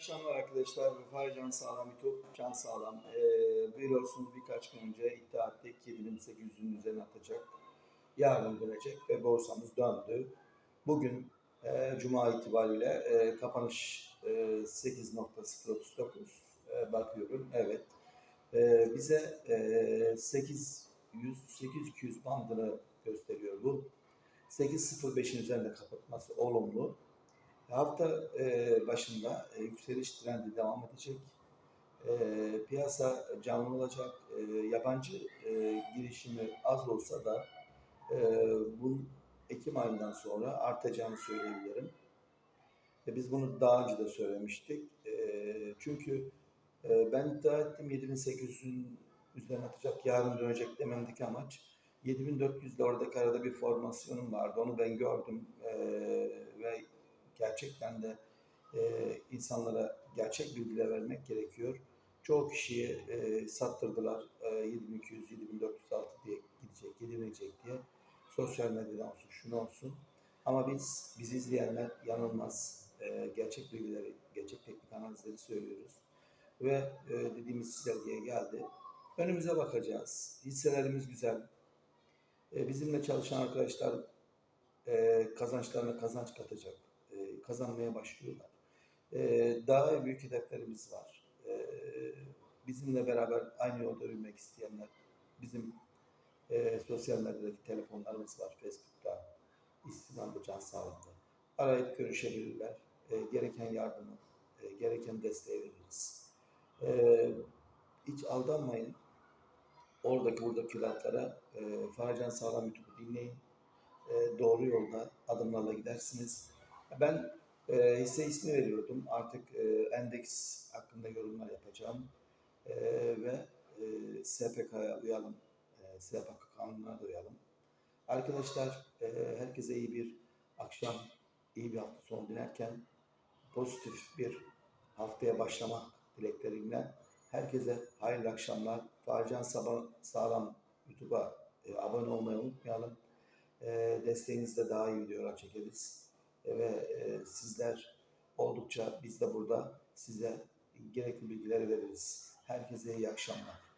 akşamlar arkadaşlar. Vefa Can Sağlam YouTube, Can Sağlam. Ee, biliyorsunuz birkaç gün önce iddia ettik 7800'ün üzerine atacak. Yarın dönecek ve borsamız döndü. Bugün e, Cuma itibariyle e, kapanış e, 8.039 e, bakıyorum. Evet. E, bize e, 800 8200 bandını gösteriyor bu. 8.05'in üzerinde kapatması olumlu. Hafta e, başında e, yükseliş trendi devam edecek. E, piyasa canlı olacak. Yabancı girişimi az olsa da e, bu Ekim ayından sonra artacağını söyleyebilirim. Biz bunu daha önce de söylemiştik. Çünkü ben iddia ettim 7800'ün üzerine atacak, yarın dönecek dememdeki amaç 7400'de oradaki arada bir formasyonum vardı. Onu ben gördüm e, ve gerçekten de e, insanlara gerçek bilgiler vermek gerekiyor. Çoğu kişiye e, sattırdılar e, 7200, 7406 diye gidecek, gidemeyecek diye. Sosyal medyadan olsun, şunu olsun. Ama biz, bizi izleyenler yanılmaz. E, gerçek bilgileri, gerçek teknik analizleri söylüyoruz. Ve e, dediğimiz çizelgeye geldi. Önümüze bakacağız. Hisselerimiz güzel. E, bizimle çalışan arkadaşlar e, kazançlarına kazanç katacak. Kazanmaya başlıyorlar. E, daha büyük hedeflerimiz var. E, bizimle beraber aynı yolda yürümek isteyenler, bizim e, sosyal medyadaki telefonlarımız var. Facebook'ta, İstihdamda, Can Sağlık'ta. Arayıp görüşebilirler. E, gereken yardımı, e, gereken desteği veririz. E, hiç aldanmayın. Oradaki buradaki laflara e, Farcan Sağlam YouTube'u dinleyin. E, doğru yolda adımlarla gidersiniz. Ben e, hisse ismi veriyordum. Artık e, endeks hakkında yorumlar yapacağım. E, ve e, SPK'ya uyalım. E, SPK kanununa da uyalım. Arkadaşlar e, herkese iyi bir akşam, iyi bir hafta sonu dilerken pozitif bir haftaya başlamak dilekleriyle herkese hayırlı akşamlar. Farcan Sabah Sağlam YouTube'a e, abone olmayı unutmayalım. E, desteğinizle daha iyi videolar çekeriz. E, ve e, sizler oldukça biz de burada size gerekli bilgileri veririz. Herkese iyi akşamlar.